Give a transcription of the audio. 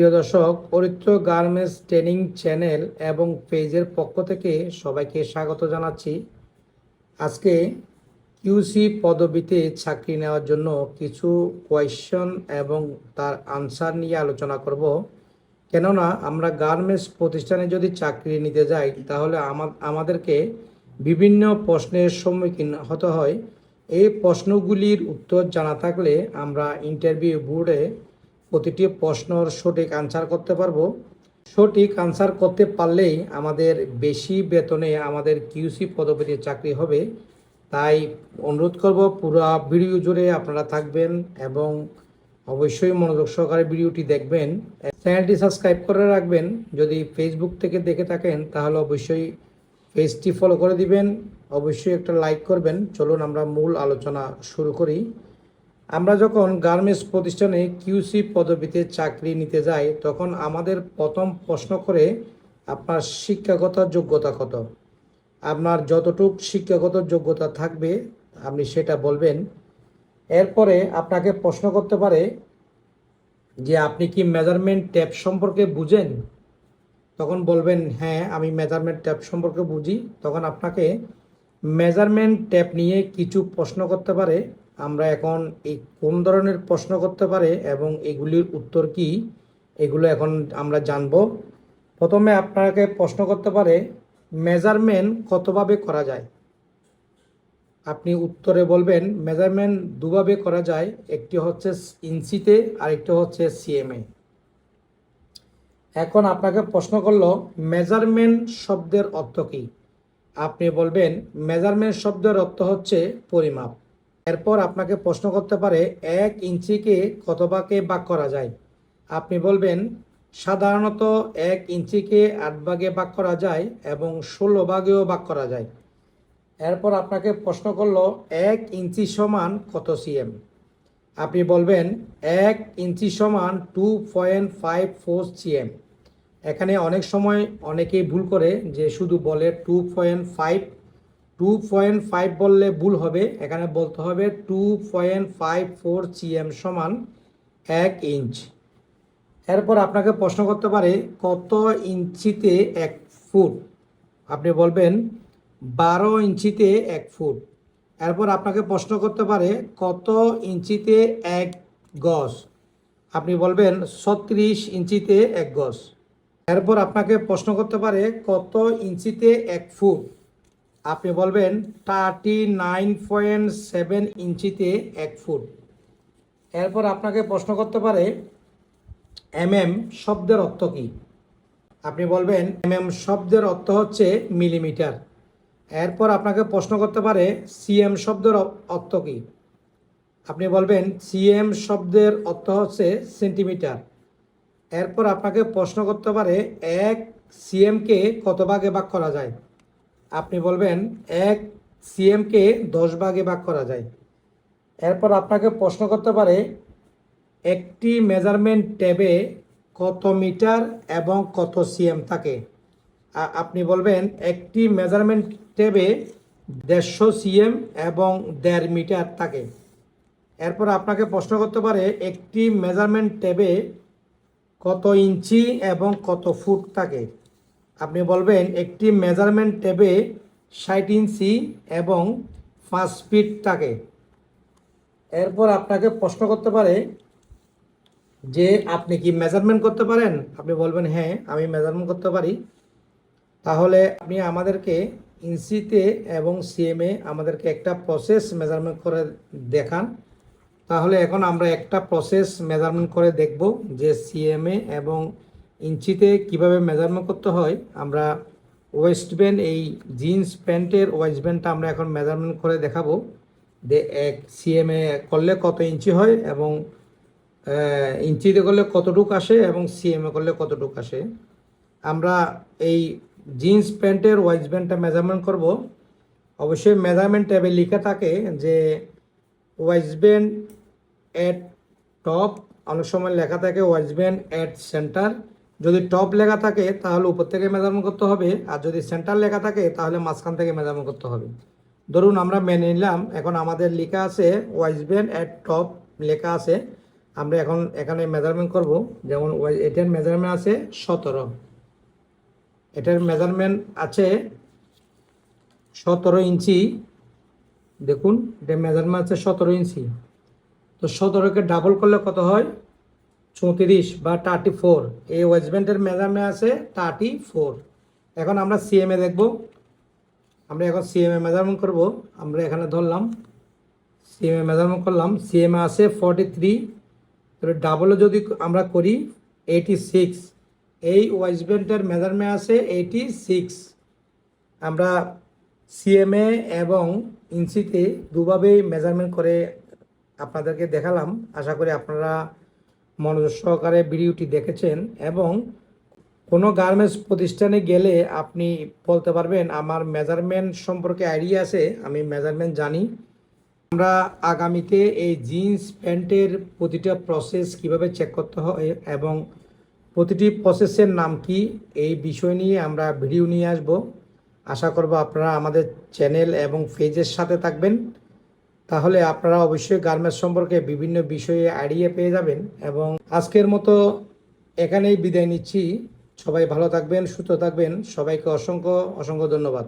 প্রিয় দর্শক পরিত্র garments training channel এবং পেজের পক্ষ থেকে সবাইকে স্বাগত জানাচ্ছি। আজকে কিউসি পদবিতে চাকরি নেওয়ার জন্য কিছু কোয়েশ্চন এবং তার আনসার নিয়ে আলোচনা করব। কেননা আমরা গার্মেন্টস প্রতিষ্ঠানে যদি চাকরি নিতে যাই, তাহলে আমাদেরকে বিভিন্ন প্রশ্নের সম্মুখীন হতে হয়। এই প্রশ্নগুলির উত্তর জানা থাকলে আমরা ইন্টারভিউ বোর্ডে প্রতিটি প্রশ্নর সঠিক আনসার করতে পারব। সঠিক আনসার করতে পারলেই আমাদের বেশি বেতনে আমাদের কিউসি পদবীতে চাকরি হবে। তাই অনুরোধ করব, পুরো ভিডিও জুড়ে আপনারা থাকবেন এবং অবশ্যই মনোযোগ সহকারে ভিডিওটি দেখবেন। চ্যানেলটি সাবস্ক্রাইব করে রাখবেন। যদি ফেসবুক থেকে দেখে থাকেন, তাহলে অবশ্যই পেজটি ফলো করে দিবেন। অবশ্যই একটা লাইক করবেন। চলুন আমরা মূল আলোচনা শুরু করি। আমরা যখন গার্মেন্টস প্রতিষ্ঠানে কিউসি পদবিতে চাকরি নিতে যাই, তখন আমাদের প্রথম প্রশ্ন করে আপনার শিক্ষাগত যোগ্যতা কত? আপনার যতটুক শিক্ষাগত যোগ্যতা থাকবে, আপনি সেটা বলবেন। এরপরে আপনাকে প্রশ্ন করতে পারে যে আপনি কি মেজারমেন্ট ট্যাপ সম্পর্কে বুঝেন? তখন বলবেন হ্যাঁ আমি মেজারমেন্ট ট্যাপ সম্পর্কে বুঝি। তখন আপনাকে মেজারমেন্ট ট্যাপ নিয়ে কিছু প্রশ্ন করতে পারে। আমরা এখন এই কোন ধরনের প্রশ্ন করতে পারে এবং এগুলির উত্তর কি, এগুলো এখন আমরা জানব। প্রথমে আপনাকে প্রশ্ন করতে পারে, মেজারমেন্ট কতভাবে করা যায়? আপনি উত্তরে বলবেন, মেজারমেন্ট দুভাবে করা যায়, একটি হচ্ছে ইঞ্চিতে আর একটি হচ্ছে সিএমএ। এখন আপনাকে প্রশ্ন করল, মেজারমেন্ট শব্দের অর্থ কী? আপনি বলবেন, মেজারমেন্ট শব্দের অর্থ হচ্ছে পরিমাপ। এরপর আপনাকে প্রশ্ন করতে পারে, এক ইঞ্চিকে কত ভাগে ভাগ করা যায়? আপনি বলবেন, সাধারণত এক ইঞ্চিকে আট ভাগে ভাগ করা যায় এবং ষোলো ভাগেও ভাগ করা যায়। এরপর আপনাকে প্রশ্ন করল, এক ইঞ্চি সমান কত সিএম? আপনি বলবেন, এক ইঞ্চি সমান two point five four CM. এখানে অনেক সময় অনেকেই ভুল করে যে শুধু বলে two point five two point five বললে ভুল হবে। এখানে বলতে হবে two point five four CM সমান এক ইঞ্চ এরপর আপনাকে প্রশ্ন করতে পারে, কত ইঞ্চিতে এক ফুট? আপনি বলবেন, বারো ইঞ্চিতে এক ফুট। এরপর আপনাকে প্রশ্ন করতে পারে, কত ইঞ্চিতে এক গজ? আপনি বলবেন, ছত্রিশ ইঞ্চিতে এক গজ। এরপর আপনাকে প্রশ্ন করতে পারে, কত ইঞ্চিতে এক ফুট? আপনি বলবেন থার্টি নাইন পয়েন্ট সেভেন ইঞ্চিতে এক ফুট। এরপর আপনাকে প্রশ্ন করতে পারে, এমএম শব্দের অর্থ কী? আপনি বলবেন, এমএম শব্দের অর্থ হচ্ছে মিলিমিটার। এরপর আপনাকে প্রশ্ন করতে পারে, সিএম শব্দের অর্থ কী? আপনি বলবেন, সিএম শব্দের অর্থ হচ্ছে সেন্টিমিটার। এরপর আপনাকে প্রশ্ন করতে পারে, এক সিএমকে কত ভাগে ভাগ করা যায়? আপনি বলবেন, এক সিএমকে দশ ভাগে ভাগ করা যায়। এরপর আপনাকে প্রশ্ন করতে পারে, একটি মেজারমেন্ট ট্যাবে কত মিটার এবং কত সিএম থাকে? আপনি বলবেন, একটি মেজারমেন্ট ট্যাবে দেড়শো সিএম এবং দেড় মিটার থাকে। এরপর আপনাকে প্রশ্ন করতে পারে, একটি মেজারমেন্ট ট্যাবে কত ইঞ্চি এবং কত ফুট থাকে? আপনি বলবেন একটি মেজারমেন্ট ট্যাবে ষাট ইঞ্চি এবং পাঁচ ফিট থাকে। এরপর আপনাকে প্রশ্ন করতে পারে যে আপনি কি মেজারমেন্ট করতে পারেন? আপনি বলবেন হ্যাঁ আমি মেজারমেন্ট করতে পারি। তাহলে আপনি আমাদেরকে ইঞ্চিতে এবং সিএমএ আমাদেরকে একটা প্রসেস মেজারমেন্ট করে দেখান। তাহলে এখন আমরা একটা প্রসেস মেজারমেন্ট করে দেখব যে সিএমএ এবং ইঞ্চিতে কীভাবে মেজারমেন্ট করতে হয়, আমরা ওয়েস্ট ব্যান্ড এই জিন্স প্যান্টের ওয়েস্ট ব্যান্ডটা আমরা এখন মেজারমেন্ট করে দেখাবো। যে এক সিএমএ করলে কত ইঞ্চি হয় এবং ইঞ্চিতে করলে কতটুক আসে এবং সিএমএ করলে কতটুক আসে। আমরা এই জিন্স প্যান্টের ওয়াইজ ব্যান্ডটা মেজারমেন্ট করব। অবশ্যই মেজারমেন্ট ট্যাবে লেখা থাকে যে ওয়াইজ ব্যান্ড অ্যাট টপ অনেক সময় লেখা থাকে ওয়াইজ ব্যান্ড অ্যাট সেন্টার যদি টপ লেখা থাকে, তাহলে উপর থেকে মেজারমেন্ট করতে হবে, আর যদি সেন্টার লেখা থাকে, তাহলে মাঝখান থেকে মেজারমেন্ট করতে হবে। ধরুন আমরা মেনে নিলাম, এখন আমাদের লেখা আছে ব্যান্ড অ্যাট টপ লেখা আছে, আমরা এখন এখানে মেজারমেন্ট করব, যেমন এটার মেজারমেন্ট আছে সতেরো। এটার মেজারমেন্ট আছে সতেরো ইঞ্চি। দেখুন, এটার মেজারমেন্ট আছে সতেরো ইঞ্চি। তো সতেরোকে ডাবল করলে কত হয়? চৌত্রিশ বা থার্টি ফোর এই ওয়েস্টবেন্টের মেজারমেন্ট আছে থার্টি ফোর এখন আমরা সিএমএ দেখব। আমরা এখন সিএমএ মেজারমেন্ট করব। আমরা এখানে ধরলাম সিএমএ মেজারমেন্ট করলাম। সিএমএ আছে ফর্টি থ্রি ডাবলও যদি আমরা করি এইটি সিক্স এই ওয়েস্টবেন্টের মেজারমেন্ট আছে এইটি সিক্স আমরা সিএমএ এবং ইনসিতে দুভাবেই মেজারমেন্ট করে আপনাদেরকে দেখালাম। আশা করি আপনারা মনোযোগ সহকারে ভিডিওটি দেখেছেন এবং কোনো গার্মেন্টস প্রতিষ্ঠানে গেলে আপনি বলতে পারবেন, আমার মেজারমেন্ট সম্পর্কে আইডিয়া আছে, আমি মেজারমেন্ট জানি। আমরা আগামীতে এই জিন্স প্যান্টের প্রতিটা প্রসেস কীভাবে চেক করতে হয় এবং প্রতিটি প্রসেসের নাম কি, এই বিষয় নিয়ে আমরা ভিডিও নিয়ে আসব। আশা করব আপনারা আমাদের চ্যানেল এবং পেজের সাথে থাকবেন। তাহলে আপনারা অবশ্যই গার্মেন্টস সম্পর্কে বিভিন্ন বিষয়ে আইডিয়া পেয়ে যাবেন এবং আজকের মতো এখানেই বিদায় নিচ্ছি। সবাই ভালো থাকবেন, সুস্থ থাকবেন। সবাইকে অসংখ্য অসংখ্য ধন্যবাদ।